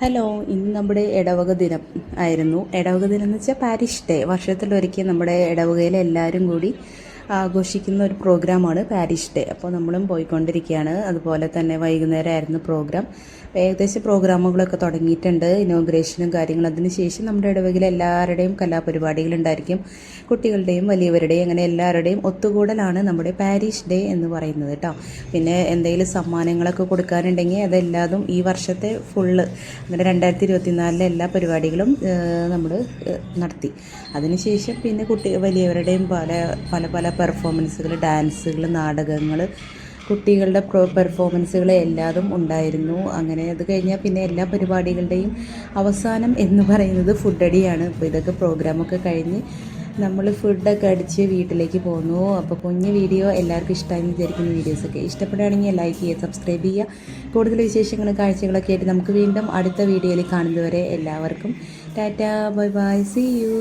Hello ഇന്ന് നമ്മുടെ ഇടവക ദിനം ആയിരുന്നു. ഇടവക ദിനം എന്ന് വെച്ചാൽ പാരിഷ് ഡേ. വർഷത്തിലൊരിക്കൽ നമ്മുടെ ഇടവകയിലെ എല്ലാവരും കൂടി ആഘോഷിക്കുന്ന ഒരു പ്രോഗ്രാമാണ് പാരിഷ് ഡേ. അപ്പോൾ നമ്മളും പോയിക്കൊണ്ടിരിക്കുകയാണ്. അതുപോലെ തന്നെ വൈകുന്നേരം ആയിരുന്നു പ്രോഗ്രാം ഏകദേശം പ്രോഗ്രാമുകളൊക്കെ തുടങ്ങിയിട്ടുണ്ട്. ഇനോഗ്രേഷനും കാര്യങ്ങളും. അതിനുശേഷം നമ്മുടെ ഇടവകയിലെ എല്ലാവരുടെയും കലാപരിപാടികളുണ്ടായിരിക്കും കുട്ടികളുടെയും വലിയവരുടെയും അങ്ങനെ എല്ലാവരുടെയും ഒത്തുകൂടലാണ് നമ്മുടെ പാരിഷ് ഡേ എന്ന് പറയുന്നത് കേട്ടോ. പിന്നെ എന്തെങ്കിലും സമ്മാനങ്ങളൊക്കെ കൊടുക്കാനുണ്ടെങ്കിൽ അതെല്ലാതും ഈ വർഷത്തെ ഫുള്ള് അങ്ങനെ രണ്ടായിരത്തി ഇരുപത്തിനാലിലെ എല്ലാ പരിപാടികളും നമ്മൾ നടത്തി. അതിനുശേഷം പിന്നെ കുട്ടി വലിയവരുടെയും പല പല പല പെർഫോമൻസുകൾ ഡാൻസുകൾ നാടകങ്ങൾ കുട്ടികളുടെ പെർഫോമൻസുകൾ എല്ലാതും ഉണ്ടായിരുന്നു. അങ്ങനെ അത് കഴിഞ്ഞാൽ പിന്നെ എല്ലാ പരിപാടികളുടെയും അവസാനം എന്ന് പറയുന്നത് ഫുഡടിയാണ് അപ്പോൾ ഇതൊക്കെ പ്രോഗ്രാമൊക്കെ കഴിഞ്ഞ് നമ്മൾ ഫുഡൊക്കെ അടിച്ച് വീട്ടിലേക്ക് പോന്നു. അപ്പോൾ കുഞ്ഞ് വീഡിയോ എല്ലാവർക്കും ഇഷ്ടമായി വിചാരിക്കുന്ന. വീഡിയോസൊക്കെ ഇഷ്ടപ്പെടുകയാണെങ്കിൽ ലൈക്ക് ചെയ്യുക സബ്സ്ക്രൈബ് ചെയ്യുക. കൂടുതൽ വിശേഷങ്ങളും കാഴ്ചകളൊക്കെ ആയിട്ട് നമുക്ക് വീണ്ടും അടുത്ത വീഡിയോയിൽ കാണുന്നതുവരെ എല്ലാവർക്കും tata bye bye see you